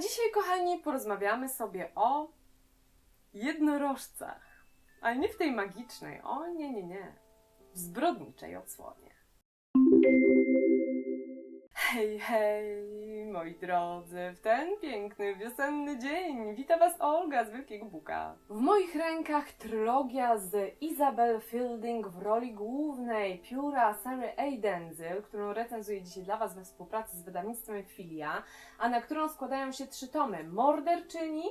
dzisiaj, kochani, porozmawiamy sobie o jednorożcach. Ale nie w tej magicznej, o nie, nie, nie. W zbrodniczej odsłonie. Hej, hej, moi drodzy, w ten piękny wiosenny dzień wita Was Olga z Wielkiego Buka. W moich rękach trylogia z Isabel Fielding w roli głównej pióra Sary A. Denzil, którą recenzuję dzisiaj dla Was we współpracy z wydawnictwem Filia, a na którą składają się trzy tomy Morderczyni,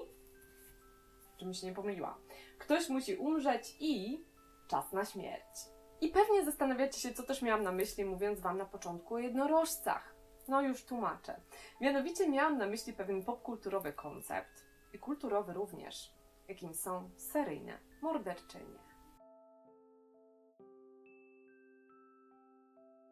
czym się nie pomyliła, Ktoś musi umrzeć i Czas na śmierć. I pewnie zastanawiacie się, co też miałam na myśli, mówiąc Wam na początku o jednorożcach. No już tłumaczę. Mianowicie miałam na myśli pewien popkulturowy koncept i kulturowy również, jakim są seryjne morderczynie.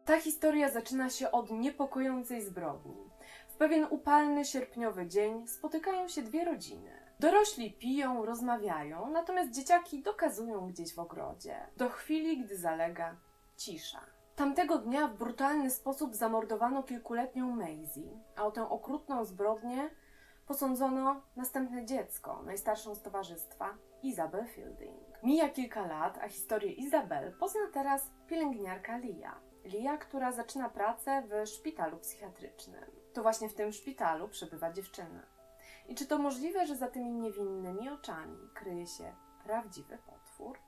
Ta historia zaczyna się od niepokojącej zbrodni. W pewien upalny sierpniowy dzień spotykają się dwie rodziny. Dorośli piją, rozmawiają, natomiast dzieciaki dokazują gdzieś w ogrodzie. Do chwili, gdy zalega cisza. Tamtego dnia w brutalny sposób zamordowano kilkuletnią Maisie, a o tę okrutną zbrodnię posądzono następne dziecko, najstarszą z towarzystwa, Isabel Fielding. Mija kilka lat, a historię Isabel pozna teraz pielęgniarka Lia. Lia, która zaczyna pracę w szpitalu psychiatrycznym. To właśnie w tym szpitalu przebywa dziewczyna. I czy to możliwe, że za tymi niewinnymi oczami kryje się prawdziwy potwór?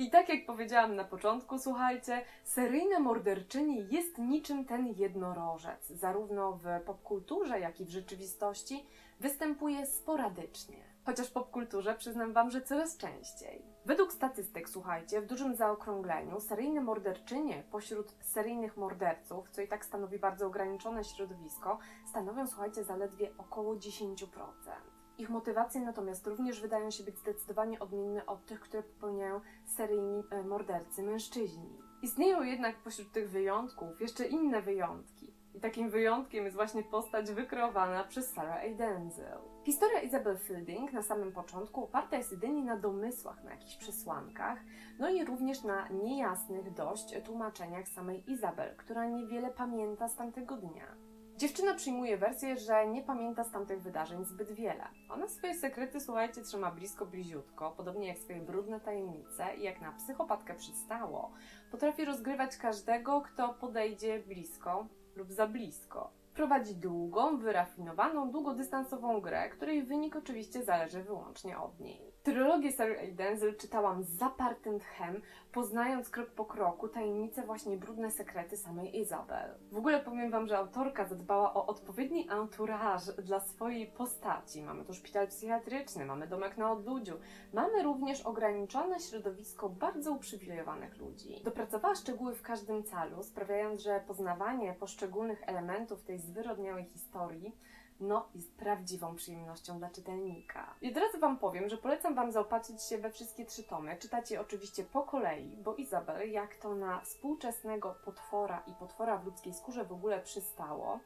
I tak jak powiedziałam na początku, słuchajcie, seryjna morderczyni jest niczym ten jednorożec. Zarówno w popkulturze, jak i w rzeczywistości występuje sporadycznie. Chociaż w popkulturze przyznam Wam, że coraz częściej. Według statystyk, słuchajcie, w dużym zaokrągleniu seryjne morderczynie pośród seryjnych morderców, co i tak stanowi bardzo ograniczone środowisko, stanowią, słuchajcie, zaledwie około 10%. Ich motywacje natomiast również wydają się być zdecydowanie odmienne od tych, które popełniają seryjni e, mordercy mężczyźni. Istnieją jednak pośród tych wyjątków jeszcze inne wyjątki. I takim wyjątkiem jest właśnie postać wykreowana przez Sarah A. Denzel. Historia Isabel Fielding na samym początku oparta jest jedynie na domysłach, na jakichś przesłankach, no i również na niejasnych dość tłumaczeniach samej Isabel, która niewiele pamięta z tamtego dnia. Dziewczyna przyjmuje wersję, że nie pamięta z tamtych wydarzeń zbyt wiele. Ona swoje sekrety, słuchajcie, trzyma blisko, bliziutko, podobnie jak swoje brudne tajemnice i jak na psychopatkę przystało, potrafi rozgrywać każdego, kto podejdzie blisko lub za blisko. Prowadzi długą, wyrafinowaną, długodystansową grę, której wynik oczywiście zależy wyłącznie od niej. Trylogię Sarah A. Denzel czytałam z zapartym tchem, poznając krok po kroku tajemnice właśnie brudne sekrety samej Isabel. W ogóle powiem Wam, że autorka zadbała o odpowiedni entourage dla swojej postaci. Mamy tu szpital psychiatryczny, mamy domek na odludziu, mamy również ograniczone środowisko bardzo uprzywilejowanych ludzi. Dopracowała szczegóły w każdym calu, sprawiając, że poznawanie poszczególnych elementów tej zwyrodniałej historii no, jest prawdziwą przyjemnością dla czytelnika. I od razu Wam powiem, że polecam Wam zaopatrzyć się we wszystkie trzy tomy. Czytacie je oczywiście po kolei, bo Izabel, jak to na współczesnego potwora i potwora w ludzkiej skórze w ogóle przystało,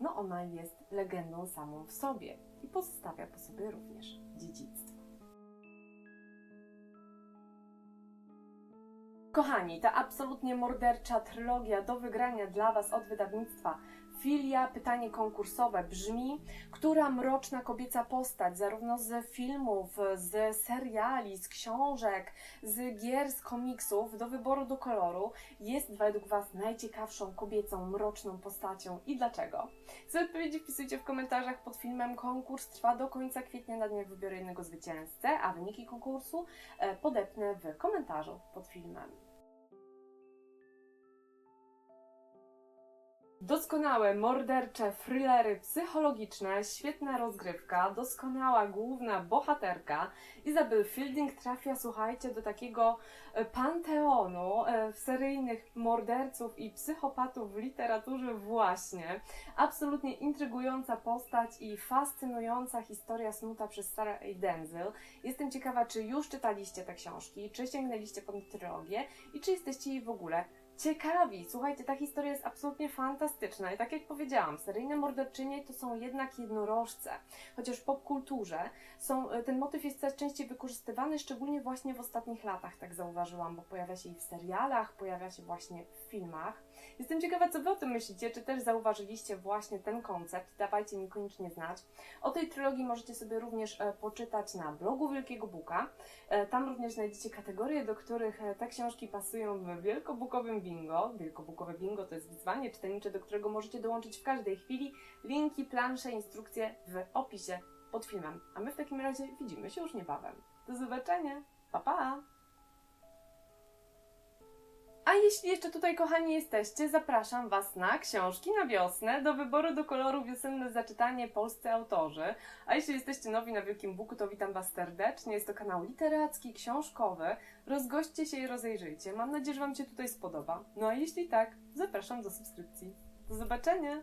no ona jest legendą samą w sobie i pozostawia po sobie również dziedzictwo. Kochani, ta absolutnie mordercza trylogia do wygrania dla Was od wydawnictwa Filia, pytanie konkursowe brzmi, która mroczna kobieca postać, zarówno z filmów, z seriali, z książek, z gier, z komiksów, do wyboru do koloru, jest według Was najciekawszą kobiecą, mroczną postacią i dlaczego? Swoje odpowiedzi wpisujcie w komentarzach pod filmem. Konkurs trwa do końca kwietnia, na dniach wybiorę jednego zwycięzcę, a wyniki konkursu e, podepnę w komentarzu pod filmem. Doskonałe, mordercze, thrillery psychologiczne, świetna rozgrywka, doskonała główna bohaterka. Isabel Fielding trafia, słuchajcie, do takiego e, panteonu e, seryjnych morderców i psychopatów w literaturze właśnie. Absolutnie intrygująca postać i fascynująca historia snuta przez Sarah A. Denzel. Jestem ciekawa, czy już czytaliście te książki, czy sięgnęliście po trylogię i czy jesteście jej w ogóle ciekawi. Słuchajcie, ta historia jest absolutnie fantastyczna i tak jak powiedziałam, seryjne morderczynie to są jednak jednorożce. Chociaż w popkulturze są, e, ten motyw jest coraz częściej wykorzystywany, szczególnie właśnie w ostatnich latach, tak zauważyłam, bo pojawia się i w serialach, pojawia się właśnie w filmach. Jestem ciekawa, co Wy o tym myślicie, czy też zauważyliście właśnie ten koncept. Dawajcie mi koniecznie znać. O tej trylogii możecie sobie również e, poczytać na blogu Wielkiego Buka. E, Tam również znajdziecie kategorie, do których te książki pasują w Wielkobukowym Bingo. Wielkobukowe Bingo to jest wyzwanie czytelnicze, do którego możecie dołączyć w każdej chwili. Linki, plansze, instrukcje w opisie pod filmem. A my w takim razie widzimy się już niebawem. Do zobaczenia. Pa, pa! A jeśli jeszcze tutaj, kochani, jesteście, zapraszam Was na książki na wiosnę, do wyboru do koloru wiosenne zaczytanie polscy autorzy. A jeśli jesteście nowi na Wielkim Buku, to witam Was serdecznie. Jest to kanał literacki, książkowy. Rozgośćcie się i rozejrzyjcie. Mam nadzieję, że Wam się tutaj spodoba. No a jeśli tak, zapraszam do subskrypcji. Do zobaczenia!